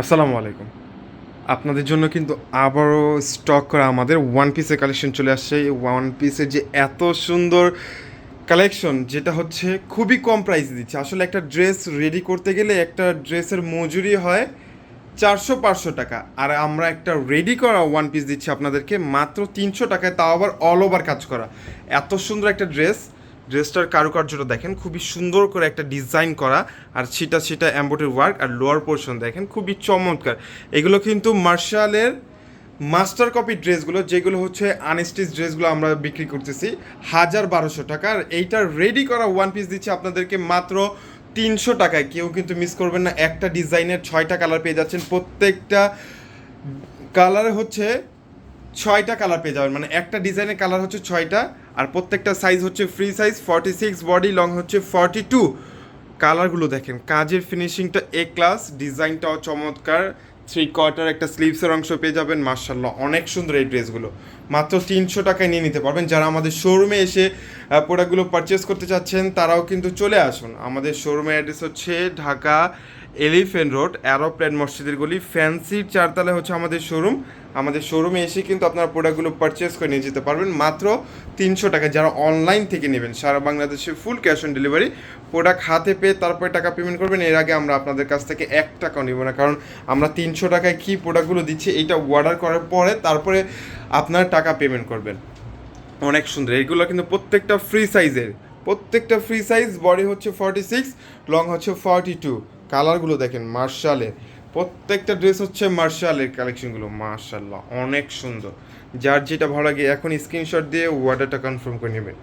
আসসালামু আলাইকুম। আপনাদের জন্য কিন্তু আবারও স্টক করা আমাদের ওয়ান পিসের কালেকশন চলে আসছে। এই ওয়ান পিসের যে এত সুন্দর কালেকশন যেটা হচ্ছে খুবই কম প্রাইস দিচ্ছে। আসলে একটা ড্রেস রেডি করতে গেলে একটা ড্রেসের মজুরি হয় চারশো পাঁচশো টাকা। আর আমরা একটা রেডি করা ওয়ান পিস দিচ্ছি আপনাদেরকে মাত্র তিনশো টাকায়, তাও আবার অল ওভার কাজ করা। এত সুন্দর একটা ড্রেস ড্রেসটার কারুকার্যটা দেখেন, খুবই সুন্দর করে একটা ডিজাইন করা, আর সেটা সেটা অ্যাম্বোটের ওয়ার্ক আর লোয়ার পোর্শন দেখেন, খুবই চমৎকার। এগুলো কিন্তু মার্শালের মাস্টার কপি ড্রেসগুলো, যেগুলো হচ্ছে আনস্টিচ ড্রেসগুলো আমরা বিক্রি করতেছি, হাজার বারোশো টাকা। আর এইটা রেডি করা ওয়ান পিস দিচ্ছি আপনাদেরকে মাত্র তিনশো টাকায়। কেউ কিন্তু মিস করবেন না, একটা ডিজাইনের ছয়টা কালার পেয়ে যাচ্ছেন, প্রত্যেকটা কালার হচ্ছে ছয়টা কালার পেয়ে যাবেন মানে একটা ডিজাইনের কালার হচ্ছে ছয়টা আর প্রত্যেকটা সাইজ হচ্ছে free size forty six body long হচ্ছে ফর্টি টু কালারগুলো দেখেন, কাজের ফিনিশিংটা এ ক্লাস ডিজাইনটাও চমৎকার। থ্রি কোয়ার্টার একটা স্লিভসের অংশ পেয়ে যাবেন মার্শাল্লাহ অনেক সুন্দর এই ড্রেসগুলো। মাত্র তিনশো টাকায় নিয়ে নিতে পারবেন। যারা আমাদের শোরুমে এসে প্রোডাক্টগুলো পারচেস করতে চাচ্ছেন, তারাও কিন্তু চলে আসুন। আমাদের শোরুমের অ্যাড্রেস হচ্ছে ঢাকা এলিফেন্ট রোড, অ্যারোপ্লেন মসজিদের গলি ফ্যান্সির চারতলায় হচ্ছে আমাদের শোরুম আমাদের শোরুমে এসে কিন্তু আপনারা প্রোডাক্টগুলো পারচেস করে নিয়ে যেতে পারবেন। মাত্র তিনশো টাকা। যারা অনলাইন থেকে নেবেন, সারা বাংলাদেশে full cash on delivery product হাতে পেয়ে তারপরে টাকা পেমেন্ট করবেন। এর আগে আমরা আপনাদের কাছ থেকে এক টাকাও নেব না। কারণ আমরা তিনশো টাকায় কী প্রোডাক্টগুলো দিচ্ছি, এইটা অর্ডার করার পরে তারপরে আপনারা টাকা পেমেন্ট করবেন। অনেক সুন্দর। এগুলো কিন্তু প্রত্যেকটা ফ্রি সাইজের প্রত্যেকটা ফ্রি সাইজ বডি হচ্ছে ফর্টি সিক্স লং হচ্ছে ফর্টি টু কালারগুলো দেখেন, মার্শালের। প্রত্যেকটা ড্রেস হচ্ছে মার্শালের কালেকশনগুলো মার্শাল্লাহ, অনেক সুন্দর। যার যেটা ভালো লাগে এখন স্ক্রিনশট দিয়ে অর্ডারটা কনফার্ম করে নেবেন।